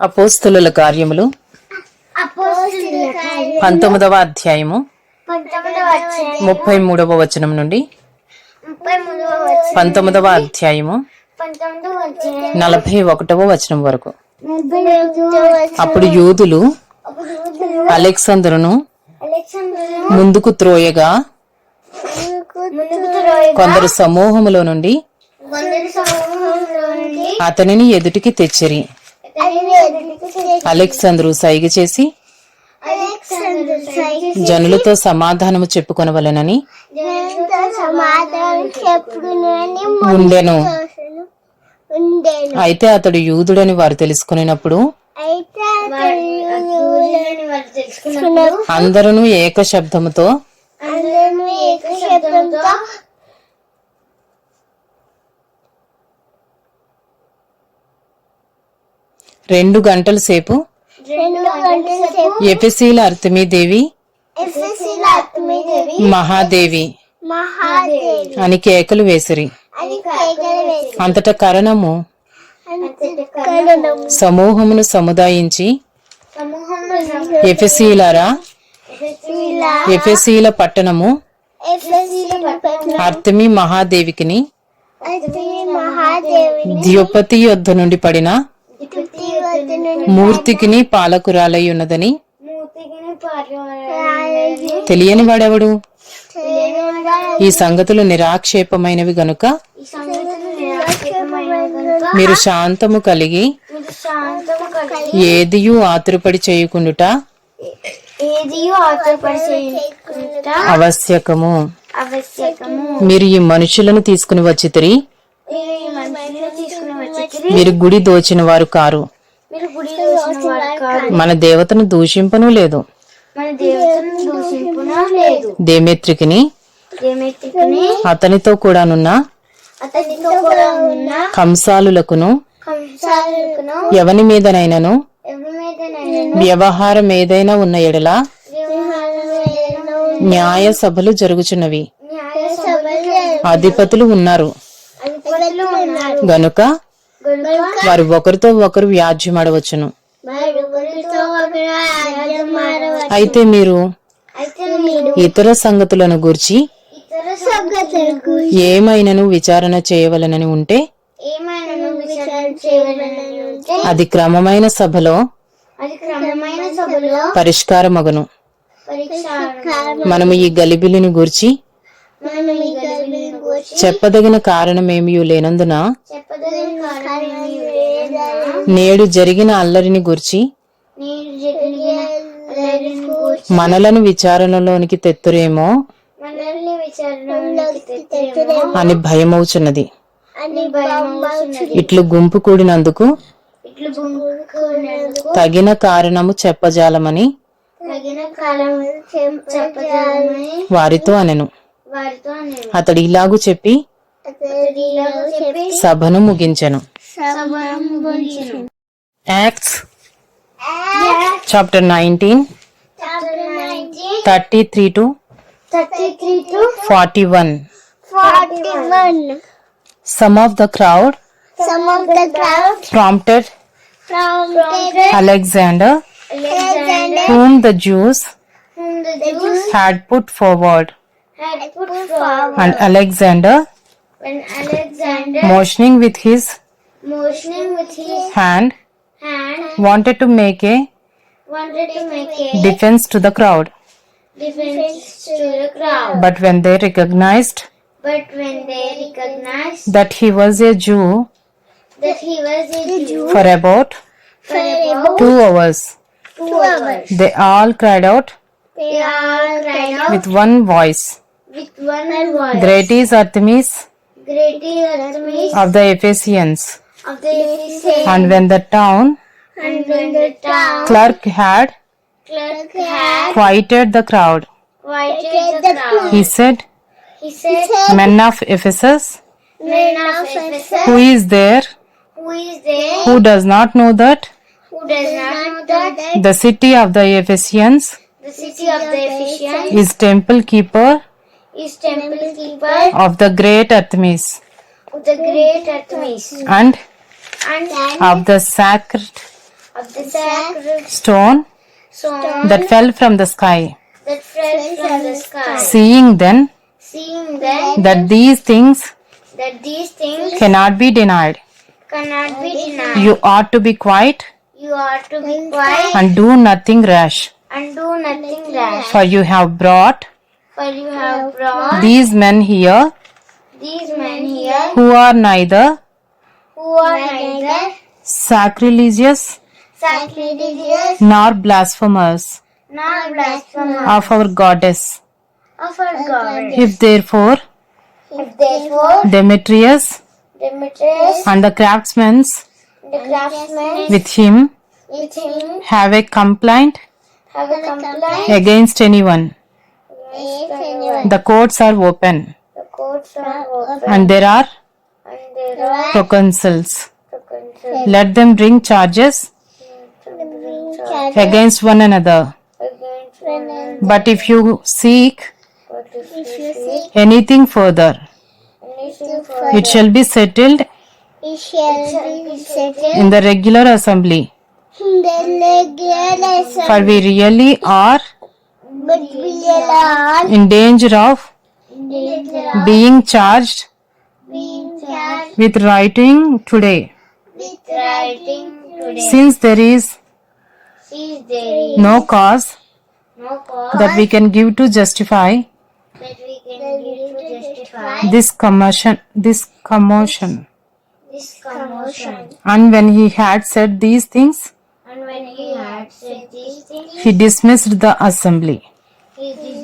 అపోస్తుల కార్యములు. పంతొమ్మిదవ అధ్యాయము. ముప్పై మూడవ వచనం నుండి. పంతొమ్మిదవ అధ్యాయము. నలభై ఒకటవ వచనం వరకు. అప్పుడు యూదులు అలెక్సందరును ముందుకు త్రోయగా కొందరు సమూహములో నుండి అతనిని ఎదుటికి తెచ్చిరి. అలెక్సందరు సైగ చేసి జనులతో సమాధానము చెప్పుకొనవలెనని జనంతో సమాధానం చెప్పుకుని ఉండెను. ఉండేను. అయితే అతడు యూదుడని వారు తెలుసుకున్నప్పుడు అయితే యూదులని వారు తెలుసుకున్నప్పుడు అందరూ ఏక శబ్దముతో అందరూ ఏక శబ్దంతో రెండు గంటల సేపు. ఎఫెసీల అర్తమీదేవి. మహాదేవి. అని కేకలు వేసిరి. అంతట కరణము. కరుణం సమూహమును సముదాయించి. ఎఫెసీలరా ఎఫెసీల పట్టణము. అర్తమి మహాదేవికిని. ద్యోపతి యొద్ద నుండి పడిన మూర్తికిని పాలకురాలై ఉన్నదని తెలియని వాడెవడు? ఈ సంగతులు నిరాక్షేపమైనవి గనుక మీరు శాంతము కలిగి ఏదియు ఆతురపడి చేయకుండుట వచ్చితిరి. మీరు ఈ మనుషులను తీసుకుని వచ్చి మీరు గుడి దోచిన వారు కారు. మన దేవతను దూషింపను లేదు. మన దేవతను దూషింపున లేదు. దేమేత్రికిని అతనితో కూడానున్న అతనితో కూడా ఉన్న కంసాలులకును ఎవని మీదనైనను వ్యవహారం ఏదైనా ఉన్న ఎడల న్యాయ సభలు జరుగుచున్నవి. అధిపతులు ఉన్నారు. గనుక వారు ఒకరితో ఒకరు వ్యాజ్యమాడవచ్చును అయితే మీరు ఇతర సంగతులను గూర్చి ఏమైనను విచారణ చేయవలనని ఉంటే అది క్రమమైన సభలో పరిష్కారమగును. మనము ఈ గలిబిలిని గూర్చి మనం ఈ గర్భిణి గురించి చెప్పదగిన కారణమేమీ లేనందున నేడు జరిగిన అల్లరిని గూర్చి మనలను విచారణలోనికి తెత్తురేమో అని భయమవుచున్నది. ఇట్లు గుంపు కూడినందుకు తగిన కారణము చెప్పజాలమని వారితో అనెను. అతడు ఇలాగూ చెప్పి సభను ముగించను. Acts chapter nineteen thirty three to forty one. Some of the crowd prompted Alexander whom the Jews had put forward had put forward. and Alexander, When Alexander, motioning with his motioning with his hand, hand, wanted to make a wanted to make a defense to the crowd. defense to the crowd. But when they recognized But when they recognized that he was a Jew that he was a Jew for about for about two hours, two hours, they all cried out they all cried out with one voice, with one voice. Great is Artemis. Great is Artemis. Of the Ephesians. of the Ephesians. And when the town And when the town clerk had clerk had quieted the crowd, quieted the crowd, he said, he said, Men of Ephesus, Men of Ephesus, who is there? who is there? Who does not know that? Who does not know that? The city of the Ephesians the city of the Ephesians is temple keeper is temple keeper of the great Artemis of the great Artemis and and of the sacred of the sacred stone stone that fell from the sky. that fell from the sky. Seeing then Seeing then that these things that these things cannot be denied, cannot be denied, you ought to be quiet you ought to be quiet and do nothing rash. and do nothing rash. For you have brought For you have brought these men here these men here who are neither who are neither sacrilegious sacrilegious nor blasphemers nor blasphemers of our goddess. of our God. If therefore If therefore Demetrius Demetrius, and the craftsmen the craftsmen, with him with him have a complaint have a complaint against anyone, the courts are open the courts are open and there are and there are proconsuls. proconsuls Let them bring charges to bring charge against one another. against one another. But if you seek But if you seek anything further, it shall be settled it shall be settled in the regular assembly. in the regular For we really are but we are in danger of being charged with writing today, with writing today. since there is Since there is no cause that we can give to justify that we can give to justify this commotion. This commotion. this commotion. And when he had said these things, And when he had said these things, he dismissed the assembly. Three, three,